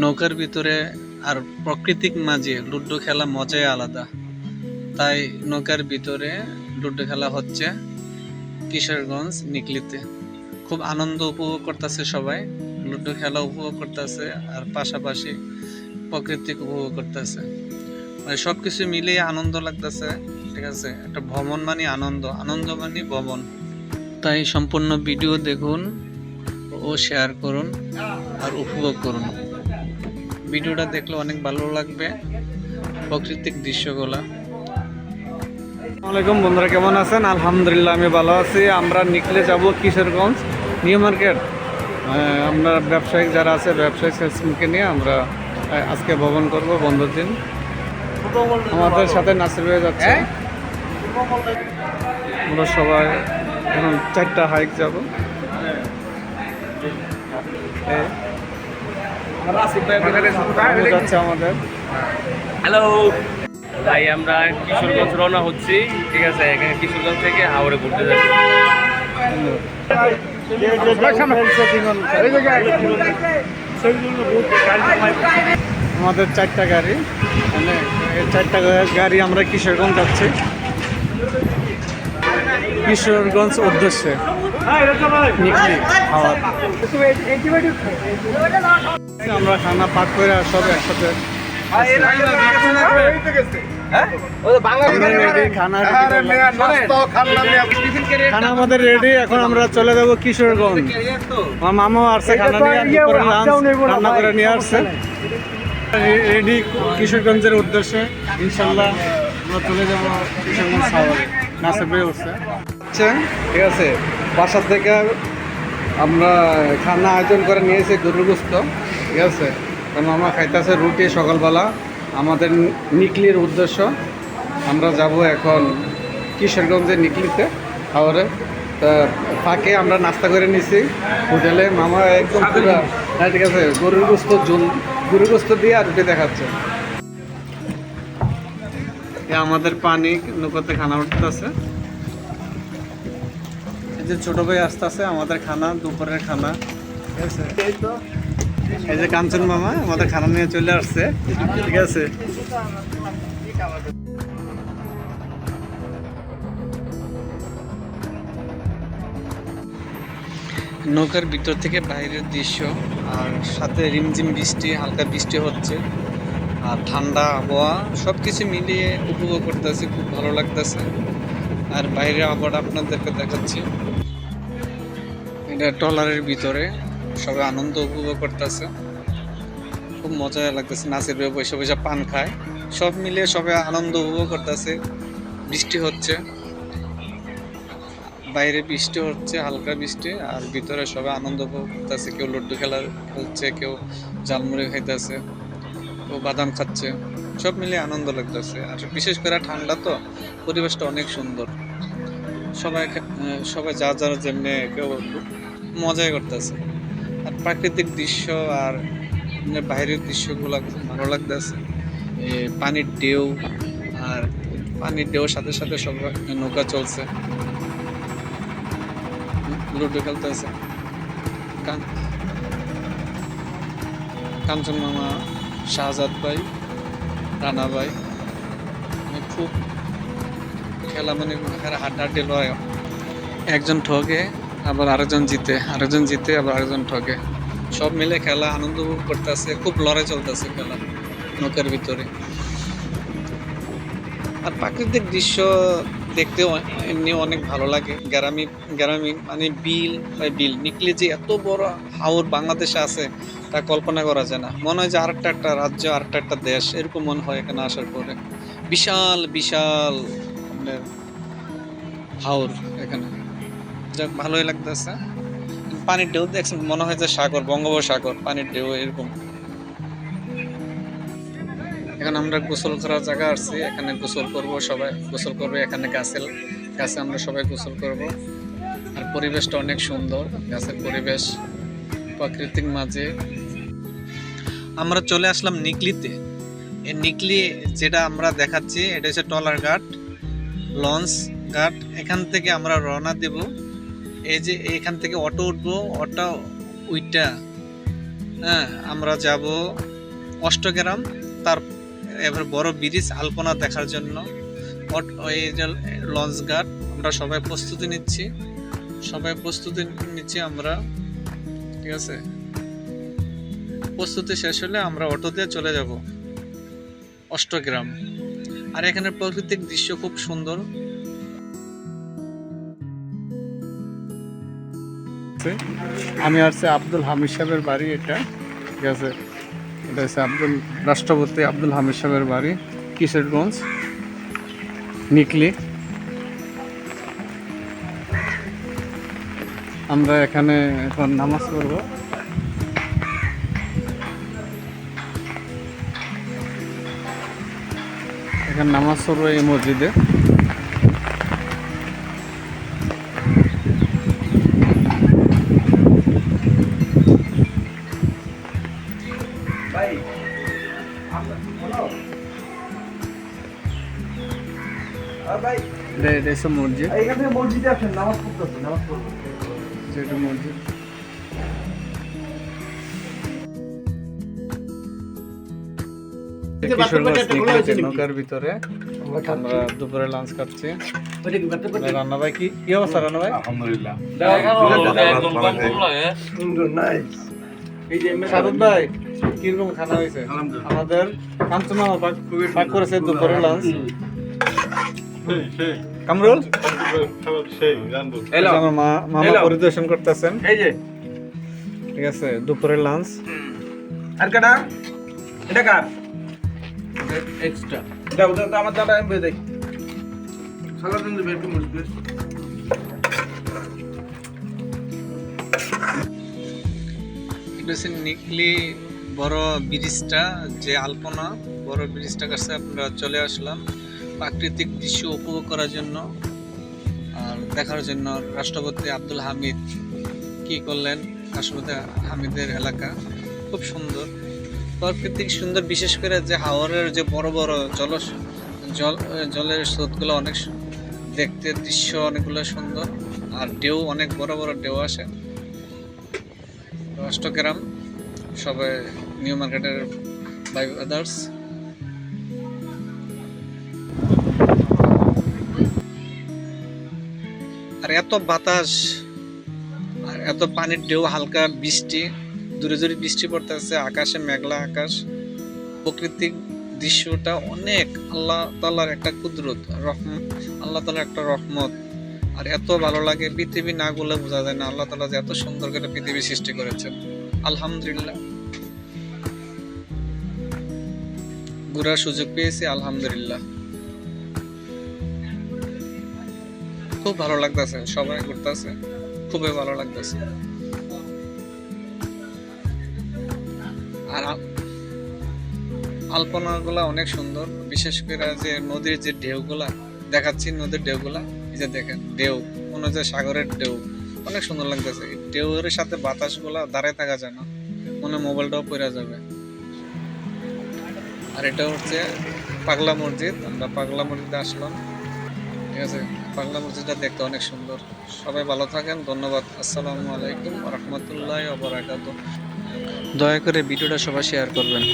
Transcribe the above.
নৌকার ভিতরে আর প্রাকৃতিক মাঝে লুডো খেলা মজাই আলাদা। তাই নৌকার ভিতরে লুডো খেলা হচ্ছে কিশোরগঞ্জ, নিকলিতে। খুব আনন্দ উপভোগ করতেছে সবাই, লুডো খেলা উপভোগ করতেছে আর পাশাপাশি প্রাকৃতিক উপভোগ করতেছে। মানে সব কিছু মিলিয়ে আনন্দ লাগতেছে, ঠিক আছে? একটা ভ্রমণ মানে আনন্দ আনন্দ মানে ভ্রমণ। তাই সম্পূর্ণ ভিডিও দেখুন ও শেয়ার করুন আর উপভোগ করুন। ভিডিওটা দেখলে অনেক ভালো লাগবে প্রাকৃতিক দৃশ্যগুলা। আসসালামাইকুম বন্ধুরা কেমন আছেন? আলহামদুলিল্লাহ আমি ভালো আছি। আমরা নিকলে যাব কিশোরগঞ্জ নিউ মার্কেট। আমরা ব্যবসায়িক যারা আছে ব্যবসায়িক সেলসম্যানকে নিয়ে আমরা আজকে ভ্রমণ করব বন্ধুর দিন। আমাদের সাথে নাসির ভাই যাচ্ছে। আমরা সবাই এখন চারটা হাইক যাব। যাচ্ছে আমাদের। হ্যালো ভাই আমরা কিশোরগঞ্জ রওনা হচ্ছি। ঠিক আছে এখানে কিশোরগঞ্জ থেকে হাওড়ে ঘুরতে যাচ্ছি। আমাদের চারটা গাড়ি। মানে এই চারটা গাড়ি আমরা কিশোরগঞ্জ যাচ্ছি। কিশোরগঞ্জ উদ্দেশ্যে। আমরা খানা পাক করে আর সব একসাথে খানা আমাদের রেডি এখন আমরা চলে যাব কিশোরগঞ্জ। আমার মামাও আসছে খানা নিয়ে লাঞ্চ রান্না করে নিয়ে আসছে। রেডি কিশোরগঞ্জের উদ্দেশ্যে। ইনশাল্লাহ আমরা চলে যাব কিশোরগঞ্জ সাগরে নাসে বেয়ে উঠছে আচ্ছা ঠিক আছে। বাসা থেকে আমরা খানা আয়োজন করে নিয়েছি গরুর গোস্ত ঠিক আছে? কারণ আমরা খাইতেছে রুটি সকালবেলা। আমাদের নিকলির উদ্দেশ্য আমরা যাব এখন কিশোরগঞ্জের নিকলিতে খাবারে। তা ফাঁকে আমরা নাস্তা করে নিছি। হোটেলে মামা একদম পুরো হ্যাঁ ঠিক আছে গরুর গোস্ত ঝোল গরুর গোস্ত দিয়ে আর রুটি দেখাচ্ছে। এ আমাদের পানি নৌকাতে খানা উঠতেছে। এই যে ছোট ভাই আসতেছে, আমাদের খানা, দুপুরের খানা। এই যে কাঞ্চন মামা, আমাদের খানা নিয়ে চলে আসছে। ঠিক আছে? নৌকার ভিতর থেকে বাইরের দৃশ্য, আর সাথে রিমঝিম বৃষ্টি, হালকা বৃষ্টি হচ্ছে, আর ঠান্ডা আবহাওয়া সব কিছু মিলিয়ে উপভোগ করতেছি, খুব ভালো লাগতেছে। আর বাইরের আবহাওয়াটা আপনাদেরকে দেখাচ্ছি। এটা ট্রলারের ভিতরে। সবাই আনন্দ উপভোগ করতেছে। খুব মজা লাগতেছে নাচের ভাই বসে বসে পান খায়। সব মিলিয়ে সবাই আনন্দ উপভোগ করতেছে। বৃষ্টি হচ্ছে। বাইরে বৃষ্টি হচ্ছে, হালকা বৃষ্টি, আর ভিতরে সবাই আনন্দ উপভোগ করতেছে। কেউ লুডু খেলা খেলছে, কেউ জালমুড়ি খাইতেছে, কেউ বাদাম খাচ্ছে। সব মিলিয়ে আনন্দ লাগতেছে। আর বিশেষ করে ঠান্ডা তো, পরিবেশটা অনেক সুন্দর। সবাই সবাই যা যার যেমনি কেউ মজাই করতেছে। আর প্রাকৃতিক দৃশ্য আর বাইরের দৃশ্যগুলো খুব ভালো লাগতেছে। পানির ঢেউ আর পানির ঢেউর সাথে সাথে সব নৌকা চলছে। লুডো খেলতেছে। কাঞ্চন মামা, শাহজাদ ভাই, রানা ভাই মানে খুব খেলা মানে হাড্ডাহাড্ডি লড়াই একজন ঠকে আবার আরেকজন জিতে আরেকজন জিতে, আবার আরেকজন ঠকে। সব মিলে খেলা আনন্দ উপভোগ করতেছে, খুব লড়াই চলতেছে খেলা, নৌকার ভিতরে। আর প্রাকৃতিক দৃশ্য দেখতে এমনি অনেক ভালো লাগে। গ্রামী গ্রামী মানে বিল বা বিল, নিকলে যে এত বড় হাওর বাংলাদেশে আছে, তা কল্পনা করা যায় না। মনে হয় যে আরেকটা একটা রাজ্য, আরেকটা একটা দেশ, এরকম মনে হয় এখানে আসার পরে। বিশাল বিশাল আপনার হাওর এখানে। যাক, ভালোই লাগতেছে। পানির ঢেউ দেখছেন, মনে হয় যে সাগর, বঙ্গোপসাগর, পানির ঢেউ এরকম। এখন আমরা গোসল করার জায়গা আসছি, এখানে গোসল করব সবাই, গোসল করবে এখানে গাছের গাছে আমরা সবাই গোসল করব। আর পরিবেশটা অনেক সুন্দর, গাছের পরিবেশ, প্রাকৃতিক মাঝে। আমরা চলে আসলাম নিকলিতে। এই নিকলি যেটা আমরা দেখাচ্ছি, এটা হচ্ছে টলার ঘাট, লঞ্চ ঘাট। এখান থেকে আমরা রওনা দেব। এই যে এখান থেকে অটো উঠবো, অটো উইটা হ্যাঁ আমরা যাব অষ্টগ্রাম, তার এবার বড় ব্রিজ আলপনা দেখার জন্য। ওই যে লঞ্চ গার্ড আমরা সবাই প্রস্তুতি নিচ্ছি। সবাই প্রস্তুতি নিচ্ছি আমরা, ঠিক আছে? প্রস্তুতি শেষ হলে আমরা অটো দিয়ে চলে যাব অষ্টগ্রাম। আর এখানে প্রাকৃতিক দৃশ্য খুব সুন্দর। আছে। আমি আসছি আব্দুল হামিদ সাহেবের বাড়ি এটা, ঠিক আছে? এটা হচ্ছে আব্দুল, রাষ্ট্রপতি আব্দুল হামিদ সাহেবের বাড়ি, কিশোরগঞ্জ, নিকলি। আমরা এখানে এখন নামাজ পড়ব। এখানে নামাজ পড়ব এই মসজিদে। মসজিদ। এখান থেকে মসজিদে আসেন নামাজ পড়তেছে নামাজ পড়ব যেটা মসজিদ। নৌকার ভিতরে। আমরা দুপুরে লাঞ্চ খাচ্ছি। রান্না ভাই কি কি অবস্থা রান্না ভাই? সুন্দর নাইস সাদত ভাই। কীরকম খানা হয়েছে? আমাদের কাঞ্চন মামা পাক পাক করেছে দুপুরে লাঞ্চ কামরুল? আমার মা মামা পরিদর্শন করতেছেন। এই যে। ঠিক আছে দুপুরে লাঞ্চ আর কাটা? এটা কার? এক্সট্রা দাও দাও, আমার দাদা আমি বেঁধে দেই সালাদ দিন দেবে একটু দিয়ে। এটা হচ্ছে নিকলি বড় ব্রিজটা, যে আলপনা, বড় ব্রিজটার কাছে আমরা চলে আসলাম। প্রাকৃতিক দৃশ্য উপভোগ করার জন্য আর দেখার জন্য রাষ্ট্রপতি আব্দুল হামিদ কি করলেন, রাষ্ট্রপতি হামিদের এলাকা খুব সুন্দর। প্রাকৃতিক সুন্দর, বিশেষ করে যে হাওরের যে বড় বড় জল জল, জলের স্রোতগুলো অনেক দেখতে দৃশ্য অনেকগুলো সুন্দর আর ঢেউ, অনেক বড় বড় ঢেউ আসে। অষ্টগ্রাম সবাই নিউ মার্কেটের বাই আদার্স আর এত বাতাস, আর এত পানির ঢেউ, হালকা বৃষ্টি, দূরে দূরে বৃষ্টি পড়তেছে, আকাশে মেঘলা আকাশ। প্রাকৃতিক দৃশ্যটা অনেক আল্লাহ তাল্লার একটা কুদরত, রহম, আল্লাহ তালার একটা রহমত। আর এত ভালো লাগে, পৃথিবী না গুলে বোঝা যায় না আল্লাহ তালা যে এত সুন্দর করে পৃথিবী সৃষ্টি করেছেন। আলহামদুলিল্লাহ। ঘোরার সুযোগ পেয়েছি, আলহামদুলিল্লাহ। খুব ভালো লাগতেছে, সবাই ঘুরতেছে, খুবই ভালো লাগতেছে। আর আল- আলপনাগুলা অনেক সুন্দর, বিশেষ করে যে নদীর যে ঢেউগুলা, দেখাচ্ছি নদীর ঢেউগুলা, এই যে দেখেন, ঢেউ, মনে হচ্ছে সাগরের ঢেউ, অনেক সুন্দর লাগতেছে। ঢেউয়ের সাথে বাতাসগুলা দাঁড়ায় থাকা যায় না, মনে মোবাইলটাও পড়ে যাবে। আর এটা হচ্ছে পাগলা মসজিদ, আমরা পাগলা মসজিদে আসলাম। ঠিক আছে, পাগলা মসজিদটা দেখতে অনেক সুন্দর। সবাই ভালো থাকেন, ধন্যবাদ। আসসালামু আলাইকুম রহমতুল্লাহ অবরাকাত দয়া করে ভিডিওটা সবাই শেয়ার করবেন।